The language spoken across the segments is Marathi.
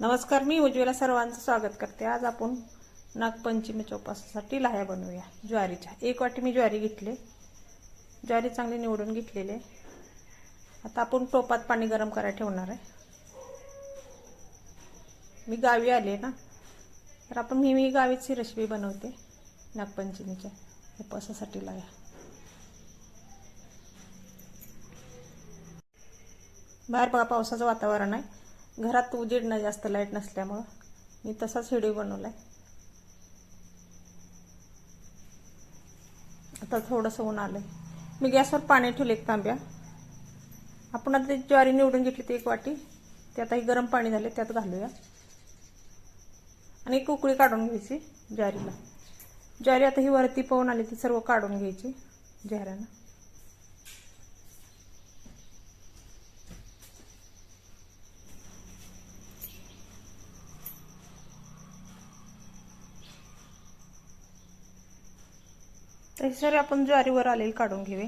नमस्कार मी उज्ज्वला सर्वांचं स्वागत करते. आज आपण नागपंचमीच्या उपासासाठी लाह्या बनवूया. ज्वारीच्या. एक वाटी मी ज्वारी घेतले. ज्वारी चांगली निवडून घेतलेली आहे. आता आपण टोपात पाणी गरम करायला ठेवणार आहे. मी गावी आले ना तर आपण मी मी गावीच ही रेसिपी बनवते नागपंचमीच्या उपासासाठी लाह्या. बाहेर बघा पावसाचं वातावरण आहे. घरात उजेड नाही जास्त लाइट नसल्यामुळं. मी तसाच व्हिडिओ बनवलाय. आता थोडंसं ऊन आलंय. मी गॅसवर पाणी ठेवले एक तांब्या. आपण आता ज्वारी निवडून घेतली ती एक वाटी. ते आता गरम पाणी झाले त्यात घालूया. आणि एक उकळी काढून घ्यायची ज्वारीला. ज्वारी आता ही वरती पवून आली ती सर्व काढून घ्यायची ज्वाऱ्यानं तर हे आपण ज्वारीवर आलेली काढून घेऊया.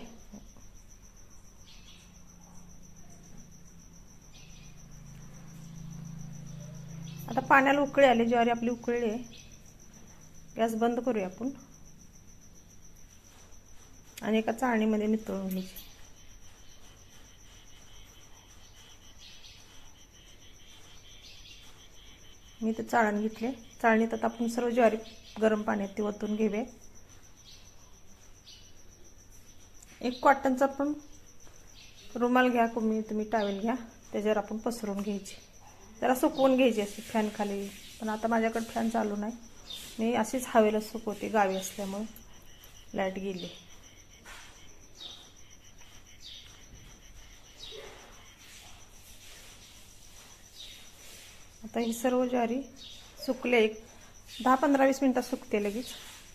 आता पाण्याला उकळी आली ज्वारी आपली उकळली आहे. गॅस बंद करूया आपण. आणि एका चाळणीमध्ये नितळून घ्यायची. मी ते चाळण घेतले चाळणीत आता आपण सर्व ज्वारी गरम पाण्यात ती ओतून घेऊया. एक कॉटनचा पण रुमाल घ्या तुम्ही तुम्ही टावेल घ्या. त्याच्यावर आपण पसरून घ्यायची. जरा सुकवून घ्यायची अशी फॅन खाली. पण आता माझ्याकडे फॅन चालू नाही. मी अशीच हवेला सुकवते गावी असल्यामुळे. लाइट गेली. आता ही सर्व ज्वारी सुकले. एक दहा पंधरा वीस मिनटात सुकते लगेच.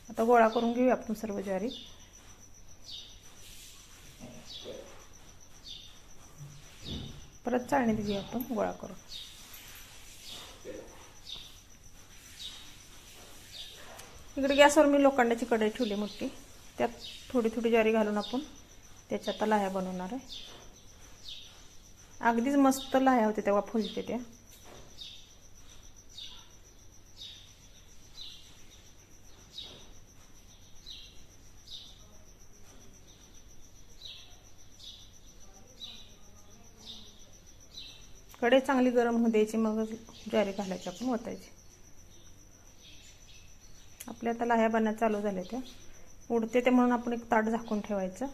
आता गोळा करून घेऊया आपण सर्व ज्वारी. परत चाळणीत तिची आपण गोळा करून इकडे गॅसवर मी लोखंडाची कढई ठेवली मोठी. त्यात थोडी थोडी ज्वारी घालून आपण त्याच्यात आता लाह्या बनवणार आहे. अगदीच मस्त लाह्या होत्या तेव्हा फुलते त्या. कढई चांगली गरम होऊ द्यायची मग ज्वारी घालायची आपण ओतायची आपल्या आता लाह्या बनण्या चालू झाल्या त्या. उडते ते म्हणून आपण एक ताट झाकून ठेवायचं.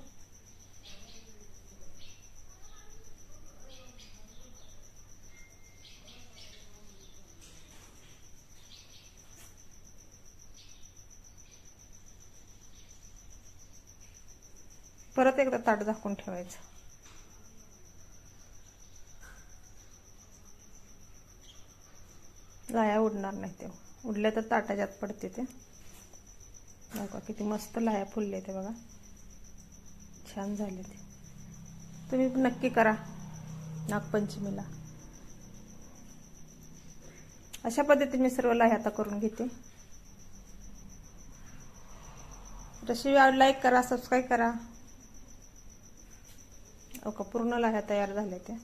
परत एकदा ताट झाकून ठेवायचं. लाया उडणार नाही ते. उडल्या तर ताटाच्यात पडते ते. बघा किती मस्त लाया फुलले ते बघा. छान झाले ते. तुम्ही नक्की करा नागपंचमीला. अशा पद्धतीने मी सर्व लाह्या आता करून घेते. रेसिपी लाईक करा सबस्क्राईब करा. ओके पूर्ण लाह्या तयार झाल्या त्या.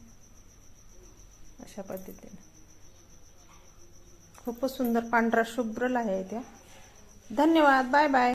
अशा पद्धतीने. खूपच सुंदर पांढरा शुभ्र आहे त्या धन्यवाद. Bye bye.